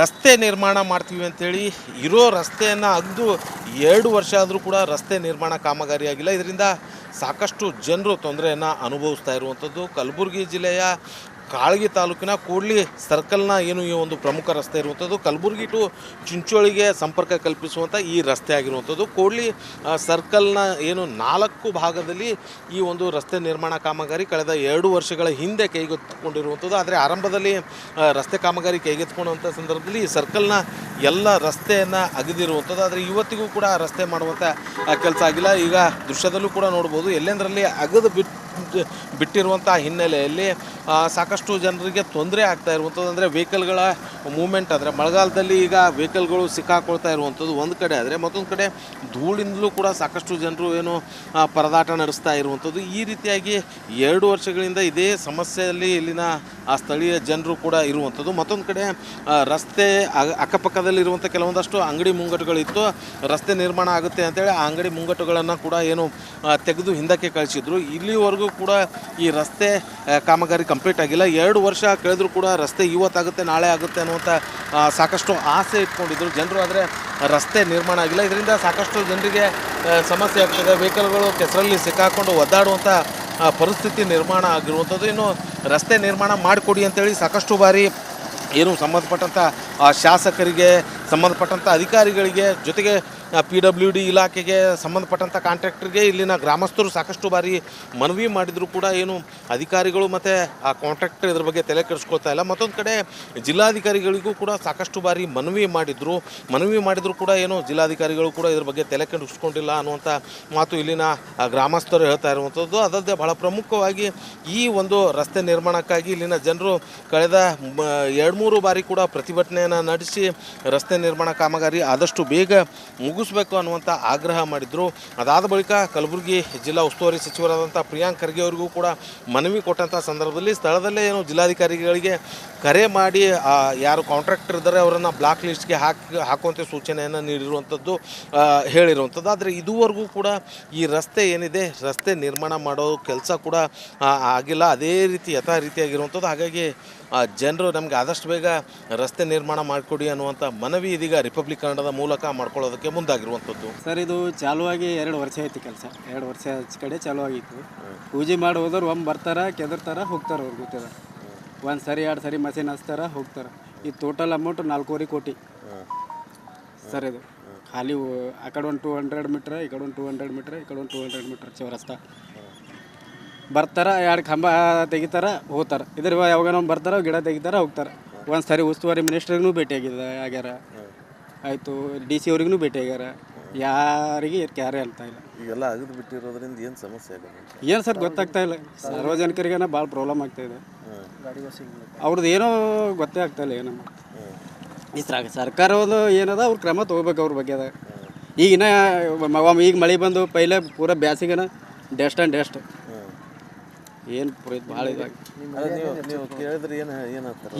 ರಸ್ತೆ ನಿರ್ಮಾಣ ಮಾಡ್ತೀವಿ ಅಂತೇಳಿ ಇರೋ ರಸ್ತೆಯನ್ನು ಅಗ್ದು ಎರಡು ವರ್ಷ ಆದರೂ ಕೂಡ ರಸ್ತೆ ನಿರ್ಮಾಣ ಕಾಮಗಾರಿಯಾಗಿಲ್ಲ ಇದರಿಂದ ಸಾಕಷ್ಟು ಜನರು ತೊಂದರೆಯನ್ನು ಅನುಭವಿಸ್ತಾ ಇರುವಂಥದ್ದು. ಕಲಬುರಗಿ ಜಿಲ್ಲೆಯ ಕಾಳಗಿ ತಾಲೂಕಿನ ಕೂಡ್ಲಿ ಸರ್ಕಲ್ನ ಏನು ಈ ಒಂದು ಪ್ರಮುಖ ರಸ್ತೆ ಇರುವಂಥದ್ದು, ಕಲಬುರಗಿ ಟು ಚಿಂಚೋಳಿಗೆ ಸಂಪರ್ಕ ಕಲ್ಪಿಸುವಂಥ ಈ ರಸ್ತೆ ಆಗಿರುವಂಥದ್ದು. ಕೂಡ್ಲಿ ಸರ್ಕಲ್ನ ಏನು ನಾಲ್ಕು ಭಾಗದಲ್ಲಿ ಈ ಒಂದು ರಸ್ತೆ ನಿರ್ಮಾಣ ಕಾಮಗಾರಿ ಕಳೆದ ಎರಡು ವರ್ಷಗಳ ಹಿಂದೆ ಕೈಗೆತ್ತಿಕೊಂಡಿರುವಂಥದ್ದು. ಆದರೆ ಆರಂಭದಲ್ಲಿ ರಸ್ತೆ ಕಾಮಗಾರಿ ಕೈಗೆತ್ತಿಕೊಂಡಂಥ ಸಂದರ್ಭದಲ್ಲಿ ಈ ಸರ್ಕಲ್ನ ಎಲ್ಲ ರಸ್ತೆಯನ್ನು ಅಗದಿರುವಂಥದ್ದು. ಆದರೆ ಇವತ್ತಿಗೂ ಕೂಡ ರಸ್ತೆ ಮಾಡುವಂಥ ಕೆಲಸ ಆಗಿಲ್ಲ. ಈಗ ದೃಶ್ಯದಲ್ಲೂ ಕೂಡ ನೋಡ್ಬೋದು. ಎಲ್ಲೆಂದರಲ್ಲಿ ಅಗದು ಬಿಟ್ಟು ಬಿಟ್ಟಿರುವಂಥ ಹಿನ್ನೆಲೆಯಲ್ಲಿ ಸಾಕಷ್ಟು ಜನರಿಗೆ ತೊಂದರೆ ಆಗ್ತಾ ಇರುವಂಥದ್ದು. ಅಂದರೆ ವೆಹಿಕಲ್ಗಳ ಮೂಮೆಂಟ್ ಅಂದರೆ ಮಳೆಗಾಲದಲ್ಲಿ ಈಗ ವೆಹಿಕಲ್ಗಳು ಸಿಕ್ಕಾಕೊಳ್ತಾ ಇರುವಂಥದ್ದು ಒಂದು ಕಡೆ ಆದರೆ, ಮತ್ತೊಂದು ಕಡೆ ಧೂಳಿಂದಲೂ ಕೂಡ ಸಾಕಷ್ಟು ಜನರು ಏನು ಪರದಾಟ ನಡೆಸ್ತಾ ಇರುವಂಥದ್ದು. ಈ ರೀತಿಯಾಗಿ ಎರಡು ವರ್ಷಗಳಿಂದ ಇದೇ ಸಮಸ್ಯೆಯಲ್ಲಿ ಇಲ್ಲಿನ, ಆ, ಸ್ಥಳೀಯ ಜನರು ಕೂಡ ಇರುವಂಥದ್ದು. ಮತ್ತೊಂದು ಕಡೆ ರಸ್ತೆ ಅಕ್ಕಪಕ್ಕದಲ್ಲಿ ಅಕ್ಕಪಕ್ಕದಲ್ಲಿರುವಂಥ ಕೆಲವೊಂದಷ್ಟು ಅಂಗಡಿ ಮುಂಗಟ್ಟುಗಳಿತ್ತು. ರಸ್ತೆ ನಿರ್ಮಾಣ ಆಗುತ್ತೆ ಅಂತೇಳಿ ಆ ಅಂಗಡಿ ಮುಂಗಟ್ಟುಗಳನ್ನು ಕೂಡ ಏನು ತೆಗೆದು ಹಿಂದಕ್ಕೆ ಕಳಿಸಿದ್ರು. ಇಲ್ಲಿವರೆಗೂ ಕೂಡ ಈ ರಸ್ತೆ ಕಾಮಗಾರಿ ಕಂಪ್ಲೀಟ್ ಆಗಿಲ್ಲ. ಎರಡು ವರ್ಷ ಕಳೆದರೂ ಕೂಡ ರಸ್ತೆ ಇವತ್ತಾಗುತ್ತೆ, ನಾಳೆ ಆಗುತ್ತೆ ಅನ್ನುವಂಥ ಸಾಕಷ್ಟು ಆಸೆ ಇಟ್ಕೊಂಡಿದ್ರು. ಜನರು ಆದರೆ ರಸ್ತೆ ನಿರ್ಮಾಣ ಆಗಿಲ್ಲ. ಇದರಿಂದ ಸಾಕಷ್ಟು ಜನರಿಗೆ ಸಮಸ್ಯೆ ಆಗ್ತದೆ. ವೆಹಿಕಲ್ಗಳು ಕೆಸರಲ್ಲಿ ಸಿಕ್ಕಾಕೊಂಡು ಒದ್ದಾಡುವಂಥ ಪರಿಸ್ಥಿತಿ ನಿರ್ಮಾಣ ಆಗಿರುವಂಥದ್ದು. ಇನ್ನು ರಸ್ತೆ ನಿರ್ಮಾಣ ಮಾಡಿಕೊಡಿ ಅಂತೇಳಿ ಸಾಕಷ್ಟು ಬಾರಿ ಏನು ಸಂಬಂಧಪಟ್ಟಂಥ ಶಾಸಕರಿಗೆ ಸಂಬಂಧಪಟ್ಟಂಥ ಅಧಿಕಾರಿಗಳಿಗೆ ಜೊತೆಗೆ ಪಿ ಡಬ್ಲ್ಯೂ ಡಿ ಇಲಾಖೆಗೆ ಸಂಬಂಧಪಟ್ಟಂಥ ಕಾಂಟ್ರಾಕ್ಟರ್ಗೆ ಇಲ್ಲಿನ ಗ್ರಾಮಸ್ಥರು ಸಾಕಷ್ಟು ಬಾರಿ ಮನವಿ ಮಾಡಿದರೂ ಕೂಡ ಏನು ಅಧಿಕಾರಿಗಳು ಮತ್ತು ಆ ಕಾಂಟ್ರಾಕ್ಟರ್ ಇದ್ರ ಬಗ್ಗೆ ತಲೆ ಕೆಡಿಸ್ಕೊಳ್ತಾ ಇಲ್ಲ. ಮತ್ತೊಂದು ಕಡೆ ಜಿಲ್ಲಾಧಿಕಾರಿಗಳಿಗೂ ಕೂಡ ಸಾಕಷ್ಟು ಬಾರಿ ಮನವಿ ಮಾಡಿದರು. ಮನವಿ ಮಾಡಿದರೂ ಕೂಡ ಏನು ಜಿಲ್ಲಾಧಿಕಾರಿಗಳು ಕೂಡ ಇದ್ರ ಬಗ್ಗೆ ತಲೆ ಕೆಡಿಸ್ಕೊಂಡಿಲ್ಲ ಅನ್ನುವಂಥ ಮಾತು ಇಲ್ಲಿನ ಗ್ರಾಮಸ್ಥರು ಹೇಳ್ತಾ ಇರುವಂಥದ್ದು ಅದಲ್ಲದೆ ಬಹಳ ಪ್ರಮುಖವಾಗಿ ಈ ಒಂದು ರಸ್ತೆ ನಿರ್ಮಾಣಕ್ಕಾಗಿ ಇಲ್ಲಿನ ಜನರು ಕಳೆದ ಎರಡು ಮೂರು ಬಾರಿ ಕೂಡ ಪ್ರತಿಭಟನೆಯನ್ನು ನಡೆಸಿ ರಸ್ತೆ ನಿರ್ಮಾಣ ಕಾಮಗಾರಿ ಆದಷ್ಟು ಬೇಗ ಮುಗಿಸ್ಬೇಕು ಅನ್ನುವಂಥ ಆಗ್ರಹ ಮಾಡಿದರು. ಅದಾದ ಬಳಿಕ ಕಲಬುರಗಿ ಜಿಲ್ಲಾ ಉಸ್ತುವಾರಿ ಸಚಿವರಾದಂಥ ಪ್ರಿಯಾಂಕ್ ಖರ್ಗೆ ಅವರಿಗೂ ಕೂಡ ಮನವಿ ಕೊಟ್ಟಂಥ ಸಂದರ್ಭದಲ್ಲಿ ಸ್ಥಳದಲ್ಲೇ ಏನು ಜಿಲ್ಲಾಧಿಕಾರಿಗಳಿಗೆ ಕರೆ ಮಾಡಿ ಯಾರು ಕಾಂಟ್ರಾಕ್ಟರ್ ಇದ್ದಾರೆ ಅವರನ್ನು ಬ್ಲಾಕ್ ಲಿಸ್ಟ್ಗೆ ಹಾಕಿ ಹಾಕುವಂಥ ಸೂಚನೆಯನ್ನು ನೀಡಿರುವಂಥದ್ದು ಹೇಳಿರುವಂಥದ್ದು. ಆದರೆ ಇದುವರೆಗೂ ಕೂಡ ಈ ರಸ್ತೆ ಏನಿದೆ, ರಸ್ತೆ ನಿರ್ಮಾಣ ಮಾಡೋ ಕೆಲಸ ಕೂಡ ಆಗಿಲ್ಲ. ಅದೇ ರೀತಿ ಯಥಾ ರೀತಿಯಾಗಿರುವಂಥದ್ದು ಹಾಗಾಗಿ ಆ, ಜನರು ನಮಗೆ ಆದಷ್ಟು ಬೇಗ ರಸ್ತೆ ನಿರ್ಮಾಣ ಮಾಡಿಕೊಡಿ ಅನ್ನುವಂಥ ಮನವಿ ಇದೀಗ ರಿಪಬ್ಲಿಕ್ ಕನ್ನಡದ ಮೂಲಕ ಮಾಡ್ಕೊಳ್ಳೋದಕ್ಕೆ ಮುಂದಾಗಿರುವಂಥದ್ದು. ಸರ್ ಇದು ಚಾಲುವಾಗಿ ಎರಡು ವರ್ಷ ಆಯ್ತು ಕೆಲಸ. ಎರಡು ವರ್ಷ ಕಡೆ ಚಾಲು ಆಗಿತ್ತು ಪೂಜೆ ಮಾಡಿ ಹೋದವ್ರು ಒಮ್ಮೆ ಬರ್ತಾರ ಕೆದರ್ತಾರ ಹೋಗ್ತಾರ ಅವ್ರಿಗೆ ಗೊತ್ತಿದೆ ಒಂದು ಸರಿ ಎರಡು ಸರಿ ಮಷಿನ್ ಹಚ್ತಾರ ಹೋಗ್ತಾರ. ಈ ಟೋಟಲ್ ಅಮೌಂಟ್ ನಾಲ್ಕೂವರೆ ಕೋಟಿ. ಸರ್ ಇದು ಖಾಲಿ ಆ ಕಡೆ ಒಂದು ಟೂ ಹಂಡ್ರೆಡ್ ಮೀಟ್ರ್ ಈ ಕಡೆ ಒಂದು ಟೂ ಹಂಡ್ರೆಡ್ ಮೀಟ್ರ್ ಈ ಕಡೆ ಒಂದು ಟೂ ಹಂಡ್ರೆಡ್ ಮೀಟ್ರ್ ಚೌರಸ್ತ. ಬರ್ತಾರ ಎರಡು ಕಂಬ ತೆಗಿತಾರ ಹೋಗ್ತಾರ. ಇದ್ರ ಯಾವಾಗ ಬರ್ತಾರ ಗಿಡ ತೆಗಿತಾರ ಹೋಗ್ತಾರ. ಒಂದು ಸರಿ ಉಸ್ತುವಾರಿ ಮಿನಿಸ್ಟರ್ಗೂ ಭೇಟಿ ಆಗಿದೆ ಆಗ್ಯಾರ. ಆಯಿತು ಡಿ ಸಿ ಅವ್ರಿಗೂ ಭೇಟಿ ಆಗ್ಯಾರ. ಯಾರಿಗೆ ಯಾರೇ ಅಂತ ಇಲ್ಲ. ಈಗೆಲ್ಲ ಅಗದು ಬಿಟ್ಟಿರೋದ್ರಿಂದ ಏನು ಸಮಸ್ಯೆ ಆಗೋದು ಏನು ಸರ್ ಗೊತ್ತಾಗ್ತಾ ಇಲ್ಲ. ಸಾರ್ವಜನಿಕರಿಗೇನ ಭಾಳ ಪ್ರಾಬ್ಲಮ್ ಆಗ್ತಾ ಇದೆ. ಅವ್ರದ್ದು ಏನೋ ಗೊತ್ತೇ ಆಗ್ತಾ ಇಲ್ಲ ಏನಮ್ಮ ಈ ಸರ್ ಸರ್ಕಾರದ್ದು ಏನದ ಅವ್ರು ಕ್ರಮ ತೊಗೋಬೇಕು ಅವ್ರ ಬಗ್ಗೆ ಅದ. ಈಗ ಇನ್ನ ಈಗ ಮಳೆ ಬಂದು ಪೈಲೆ ಪೂರ ಬ್ಯಾಸಿಗೆನ ಡೆಸ್ಟ್ ಆ್ಯಂಡ್ ಡೆಸ್ಟ್ ಏನು ಪೂರ ಇದು ಭಾಳ ಇದಾಗಿ.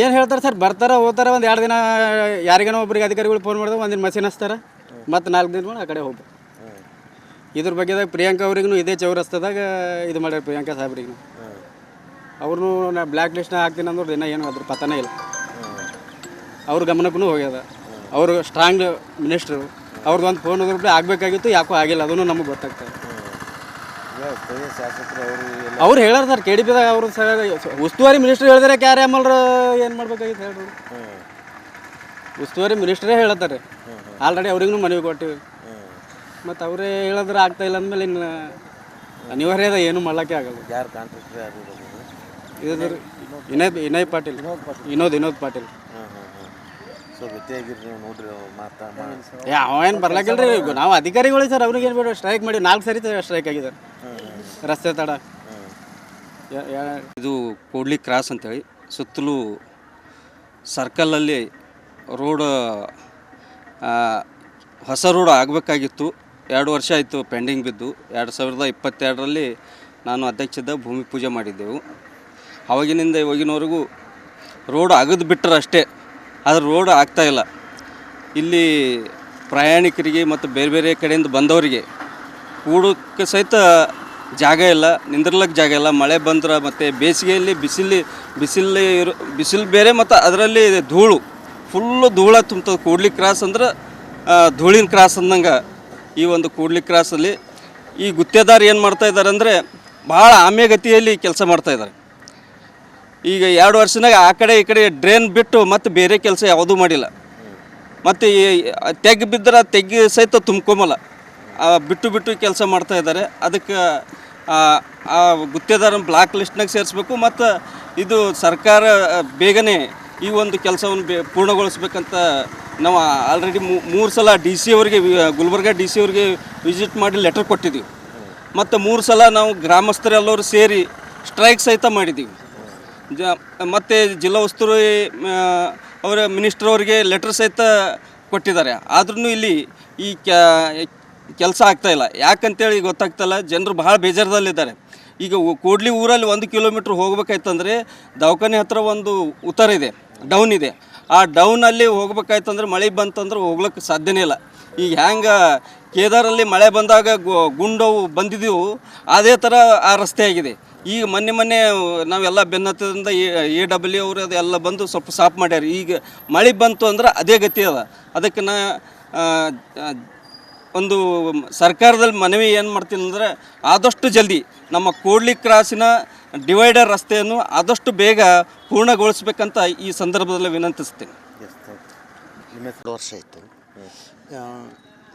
ಏನು ಹೇಳ್ತಾರೆ ಸರ್? ಬರ್ತಾರ ಹೋಗ್ತಾರ ಒಂದು ಎರಡು ದಿನ ಯಾರಿಗೇನೋ ಒಬ್ರಿಗೆ ಅಧಿಕಾರಿಗಳು ಫೋನ್ ಮಾಡಿದ್ರೆ ಒಂದಿನ ಮಸೀನ್ ಹಚ್ತಾರ. ಮತ್ತು ನಾಲ್ಕು ದಿನ ಮಾಡಿ ಆ ಕಡೆ ಹೋಗ್ಬೇಕು. ಇದ್ರ ಬಗ್ಗೆದಾಗ ಪ್ರಿಯಾಂಕಾ ಅವ್ರಿಗೂ ಇದೇ ಚೌರಸ್ತದಾಗ ಇದು ಮಾಡ್ಯಾರ ಪ್ರಿಯಾಂಕಾ ಸಾಹೇಬ್ರಿಗೂ ಅವ್ರನ್ನೂ ನಾ ಬ್ಲ್ಯಾಕ್ ಲಿಸ್ಟ್ನ ಹಾಕ್ತೀನಿ ಅಂದ್ರೆ ದಿನ ಏನು ಅದ್ರ ಪತನೇ ಇಲ್ಲ. ಅವ್ರ ಗಮನಕ್ಕೂ ಹೋಗ್ಯದ. ಅವರು ಸ್ಟ್ರಾಂಗ್ ಮಿನಿಸ್ಟ್ರು ಅವ್ರದ್ದು ಒಂದು ಫೋನ್ ಹೋದ್ರೆ ಆಗಬೇಕಾಗಿತ್ತು ಯಾಕೋ ಆಗಿಲ್ಲ ಅದನ್ನು ನಮಗೆ ಗೊತ್ತಾಗ್ತದೆ. ಸ್ಥಳೀಯ ಶಾಸಕರು ಅವರು ಎಲ್ಲ ಅವ್ರು ಹೇಳಾರ ಸರ್ ಕೆ ಡಿ ಪಿದಾಗ ಅವ್ರ ಉಸ್ತುವಾರಿ ಮಿನಿಸ್ಟರ್ ಹೇಳಿದ್ರೆ ಕ್ಯಾರೆ ಅಮಲ್ರ ಏನು ಮಾಡ್ಬೇಕಾಗಿತ್ತು ಹೇಳ್ರಿ ಉಸ್ತುವಾರಿ ಮಿನಿಸ್ಟ್ರೇ ಹೇಳತ್ತಾರೆ. ಆಲ್ರೆಡಿ ಅವ್ರಿಗೂ ಮನವಿ ಕೊಟ್ಟಿವಿ. ಮತ್ತು ಅವರೇ ಹೇಳಿದ್ರೆ ಆಗ್ತಾ ಇಲ್ಲ ಅಂದಮೇಲೆ ಇನ್ನು ಅನಿವಾರ್ಯ ಅದ ಏನು ಮಾಡ್ಲಿಕ್ಕೆ ಆಗಲ್ಲ. ಯಾರು ಕಾಂಟ್ರಾಕ್ಟರ್ ಯಾರು ವಿನಯ್ ವಿನಯ್ ಪಾಟೀಲ್. ವಿನೋದ್ ವಿನೋದ್ ಪಾಟೀಲ್. ಸೊ ಭೇಟಿಯಾಗಿರಿ ನೀವು ನೋಡ್ರಿ ಅವ್ರು ಮಾತಾ ಅವ ಏನು ಬರ್ಲಾಕಿಲ್ರಿ ನಾವು ಅಧಿಕಾರಿಗಳು ಸರ್ ಅವ್ರಿಗೆ ಏನು ಬೇಡ ಸ್ಟ್ರೈಕ್ ಮಾಡಿ ನಾಲ್ಕು ಸರಿ ಸ್ಟ್ರೈಕ್ ಆಗಿದ್ದಾರೆ ರಸ್ತೆ ತಡ. ಇದು ಕೂಡ್ಲಿ ಕ್ರಾಸ್ ಅಂತೇಳಿ. ಸುತ್ತಲೂ ಸರ್ಕಲಲ್ಲಿ ರೋಡ್ ಹೊಸ ರೋಡ್ ಆಗಬೇಕಾಗಿತ್ತು. ಎರಡು ವರ್ಷ ಆಯಿತು ಪೆಂಡಿಂಗ್ ಬಿದ್ದು. ಎರಡು ಸಾವಿರದ ಇಪ್ಪತ್ತೆರಡರಲ್ಲಿ ನಾನು ಅಧ್ಯಕ್ಷದ ಭೂಮಿ ಪೂಜೆ ಮಾಡಿದ್ದೆವು. ಅವಾಗಿನಿಂದ ಇವಾಗಿನವರೆಗೂ ರೋಡ್ ಅಗದು ಬಿಟ್ಟರೆ ಅಷ್ಟೇ ಆದರೆ ರೋಡ್ ಆಗ್ತಾ ಇಲ್ಲ. ಇಲ್ಲಿ ಪ್ರಯಾಣಿಕರಿಗೆ ಮತ್ತು ಬೇರೆ ಬೇರೆ ಕಡೆಯಿಂದ ಬಂದವರಿಗೆ, ಕೂಡೋಕ್ಕೆ ಸಹಿತ ಜಾಗ ಇಲ್ಲ ನಿಂದ್ರಲಕ್ಕೆ ಜಾಗ ಇಲ್ಲ, ಮಳೆ ಬಂದ್ರೆ ಮತ್ತು ಬೇಸಿಗೆಯಲ್ಲಿ ಬಿಸಿಲು ಬಿಸಿಲು ಇರೋ, ಬಿಸಿಲು ಬೇರೆ ಮತ್ತು ಅದರಲ್ಲಿ ಧೂಳು. ಫುಲ್ಲು ಧೂಳ ತುಂಬ್ತದೆ. ಕೂಡ್ಲಿ ಕ್ರಾಸ್ ಅಂದ್ರೆ ಧೂಳಿನ ಕ್ರಾಸ್ ಅಂದಂಗೆ ಈ ಒಂದು ಕೂಡ್ಲಿ ಕ್ರಾಸಲ್ಲಿ ಈ ಗುತ್ತೇದಾರ್ ಏನು ಮಾಡ್ತಾ ಇದ್ದಾರೆ ಅಂದರೆ, ಭಾಳ ಆಮೆಗತಿಯಲ್ಲಿ ಕೆಲಸ ಮಾಡ್ತಾ ಇದ್ದಾರೆ ಈಗ ಎರಡು ವರ್ಷನಾಗ ಆ ಕಡೆ ಈ ಕಡೆ ಡ್ರೈನ್ ಬಿಟ್ಟು ಮತ್ತು ಬೇರೆ ಕೆಲಸ ಯಾವುದೂ ಮಾಡಿಲ್ಲ. ಮತ್ತು ಈ ತೆಗ್ ಬಿದ್ದರೆ ತೆಗ್ಗಿ ಸಹಿತ ತುಂಬ್ಕೊಂಬಲ್ಲ. ಬಿಟ್ಟು ಬಿಟ್ಟು ಕೆಲಸ ಮಾಡ್ತಾ ಇದ್ದಾರೆ. ಅದಕ್ಕೆ ಆ, ಗುತ್ತೇದಾರನ ಬ್ಲಾಕ್ ಲಿಸ್ಟ್ನಾಗ ಸೇರಿಸ್ಬೇಕು ಮತ್ತು ಇದು ಸರ್ಕಾರ ಬೇಗನೆ ಈ ಒಂದು ಕೆಲಸವನ್ನು ಬೇ ಪೂರ್ಣಗೊಳಿಸ್ಬೇಕಂತ ನಾವು ಆಲ್ರೆಡಿ ಮೂರು ಸಲ ಡಿ ಸಿ ಅವರಿಗೆ ಗುಲ್ಬರ್ಗ ಡಿ ಸಿ ಅವರಿಗೆ ವಿಸಿಟ್ ಮಾಡಿ ಲೆಟರ್ ಕೊಟ್ಟಿದ್ದೀವಿ. ಮತ್ತು ಮೂರು ಸಲ ನಾವು ಗ್ರಾಮಸ್ಥರೆಲ್ಲರೂ ಸೇರಿ ಸ್ಟ್ರೈಕ್ ಸಹಿತ ಮಾಡಿದ್ದೀವಿ. ಜ ಮತ್ತು ಜಿಲ್ಲಾ ಉಸ್ತುವಾರಿ ಅವರ ಮಿನಿಸ್ಟರ್ ಅವರಿಗೆ ಲೆಟರ್ ಸಹಿತ ಕೊಟ್ಟಿದ್ದಾರೆ. ಆದ್ರೂ ಇಲ್ಲಿ ಈ ಕೆಲಸ ಆಗ್ತಾಯಿಲ್ಲ ಯಾಕಂತೇಳಿ ಗೊತ್ತಾಗ್ತಾಯಿಲ್ಲ ಜನರು ಭಾಳ ಬೇಜಾರದಲ್ಲಿದ್ದಾರೆ. ಈಗ ಕೂಡ್ಲಿ ಊರಲ್ಲಿ ಒಂದು ಕಿಲೋಮೀಟ್ರ್ ಹೋಗ್ಬೇಕಾಯ್ತಂದ್ರೆ ದವಾಖಾನೆ ಹತ್ರ ಒಂದು ಉತ್ತರ ಇದೆ, ಡೌನ್ ಇದೆ. ಆ ಡೌನಲ್ಲಿ ಹೋಗ್ಬೇಕಾಯ್ತಂದ್ರೆ ಮಳೆ ಬಂತಂದ್ರೆ ಹೋಗ್ಲಿಕ್ಕೆ ಸಾಧ್ಯನೇ ಇಲ್ಲ. ಈಗ ಹ್ಯಾಂಗೆ ಕೇದಾರಲ್ಲಿ ಮಳೆ ಬಂದಾಗ ಗುಂಡವು ಬಂದಿದ್ದೆವು ಅದೇ ಥರ ಆ ರಸ್ತೆ ಆಗಿದೆ. ಈಗ ಮೊನ್ನೆ ಮೊನ್ನೆ ನಾವೆಲ್ಲ ಬೆನ್ನತ್ತದಿಂದ ಎ ಡಬ್ಲ್ಯೂ ಅವರು ಅದೆಲ್ಲ ಬಂದು ಸ್ವಲ್ಪ ಸಾಫ್ ಮಾಡ್ಯಾರ. ಈಗ ಮಳೆ ಬಂತು ಅಂದ್ರೆ ಅದೇ ಗತಿ ಅದ. ಅದಕ್ಕೆ ನಾ ಒಂದು ಸರ್ಕಾರದಲ್ಲಿ ಮನವಿ ಏನು ಮಾಡ್ತೀನಿ ಅಂದರೆ ಆದಷ್ಟು ಜಲ್ದಿ ನಮ್ಮ ಕೂಡ್ಲಿ ಕ್ರಾಸಿನ ಡಿವೈಡರ್ ರಸ್ತೆಯನ್ನು ಆದಷ್ಟು ಬೇಗ ಪೂರ್ಣಗೊಳಿಸ್ಬೇಕಂತ ಈ ಸಂದರ್ಭದಲ್ಲಿ ವಿನಂತಿಸ್ತೀನಿ. ವರ್ಷ ಆಯಿತು.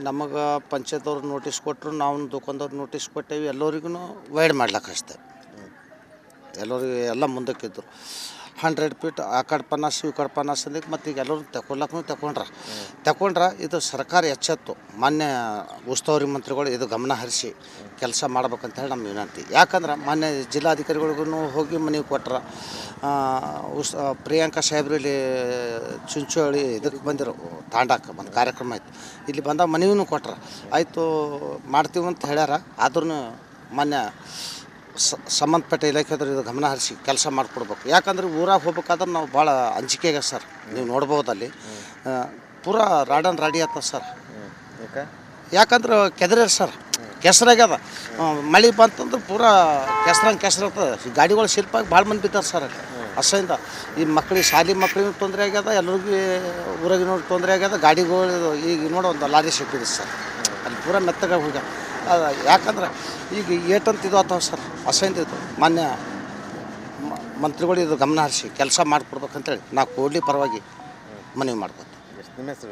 ನಮಗೆ ಪಂಚಾಯತ್ ನೋಟಿಸ್ ಕೊಟ್ಟರು ನಾವು ದುಕಾನ್ದವ್ರು ನೋಟಿಸ್ ಕೊಟ್ಟೇವಿ ಎಲ್ಲರಿಗೂ ವೈಡ್ ಮಾಡ್ಲಿಕ್ಕೆ ಅಷ್ಟೆ ಎಲ್ಲರಿಗೂ ಎಲ್ಲ ಮುಂದಕ್ಕಿದ್ರು. ಹಂಡ್ರೆಡ್ ಫೀಟ್ ಆ ಕಡೆ ಪನ್ನಾಸ್ ಈ ಕಡೆ ಪನ್ನಾಸ್ ಅಂದಕ್ಕೆ ಮತ್ತು ಈಗ ಎಲ್ಲರೂ ತಗೊಳಕ್ಕೂ ತಗೊಂಡ್ರ ತಗೊಂಡ್ರ ಇದು ಸರ್ಕಾರ ಎಚ್ಚೆತ್ತು. ಮಾನ್ಯ ಉಸ್ತುವಾರಿ ಮಂತ್ರಿಗಳು ಇದು ಗಮನ ಹರಿಸಿ ಕೆಲಸ ಮಾಡ್ಬೇಕಂತ ಹೇಳಿ ನಮ್ಮ ವಿನಂತಿ. ಯಾಕಂದ್ರೆ ಮಾನ್ಯ ಜಿಲ್ಲಾಧಿಕಾರಿಗಳಿಗೂ ಹೋಗಿ ಮನವಿ ಕೊಟ್ರ ಉಸ್ ಪ್ರಿಯಾಂಕಾ ಸಾಹೇಬ್ರು ಇಲ್ಲಿ ಚುಂಚೋಳಿ ಇದಕ್ಕೆ ಬಂದಿರು ತಾಂಡಕ್ಕೆ ಒಂದು ಕಾರ್ಯಕ್ರಮ ಆಯ್ತು. ಇಲ್ಲಿ ಬಂದ ಮನವಿನೂ ಕೊಟ್ರ. ಆಯಿತು ಮಾಡ್ತೀವಿ ಅಂತ ಹೇಳ್ಯಾರ. ಆದ್ರೂ ಮಾನ್ಯ ಸಂಬಂಧಪಟ್ಟ ಇಲಾಖೆದವ್ರು ಇದು ಗಮನ ಹರಿಸಿ ಕೆಲಸ ಮಾಡಿಕೊಡ್ಬೇಕು. ಯಾಕಂದ್ರೆ ಊರಾಗ ಹೋಗ್ಬೇಕಾದ್ರೆ ನಾವು ಭಾಳ ಅಂಜಿಕೆಗೆ ಸರ್. ನೀವು ನೋಡ್ಬೋದಲ್ಲಿ ಪೂರಾ ರಾಡನ್ ರಾಡಿ ಆತ ಸರ್. ಯಾಕಂದ್ರೆ ಕೆದರ ಸರ್ ಕೆಸರಾಗ್ಯದ ಮಳೆ ಬಂತಂದ್ರೆ ಪೂರಾ ಕೆಸರಂಗೆ ಕೆಸರಾಗ್ತದೆ ಗಾಡಿಗಳು ಶಿಲ್ಪಾಗಿ ಭಾಳ ಮಂದಿ ಬಿದ್ದಾರೆ ಸರ್ ಅಸಹ್ಯದಿಂದ. ಈ ಮಕ್ಳಿಗೆ ಶಾಲೆ ಮಕ್ಳಿಗೂ ತೊಂದರೆ ಆಗ್ಯದ, ಎಲ್ಲರಿಗೂ ಊರಾಗಿನವ್ರಿಗೆ ತೊಂದರೆ ಆಗ್ಯದ, ಗಾಡಿಗಳು ಈಗ ನೋಡೋ ಒಂದು ಲಾರಿ ಸಿಕ್ಕಿದೆ ಸರ್. ಅಲ್ಲಿ ಪೂರಾ ಮೆತ್ತಗ ಹೋಗ್ಯ ಅದು ಯಾಕಂದ್ರೆ ಈಗ ಏಟಂತ ಇದು ಸರ್ ಅಸಹ್ಯದಿಂದ ಇದು. ಮಾನ್ಯ ಮಂತ್ರಿಗಳು ಇದು ಗಮನ ಹರಿಸಿ, ಕೆಲಸ ಮಾಡಿಕೊಡ್ಬೇಕಂತೇಳಿ ನಾವು ಕೂಡಲಿ ಪರವಾಗಿ ಮನವಿ ಮಾಡ್ಬೋದು ನಿಮ್ಮ ಹೆಸರು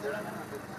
Thank you.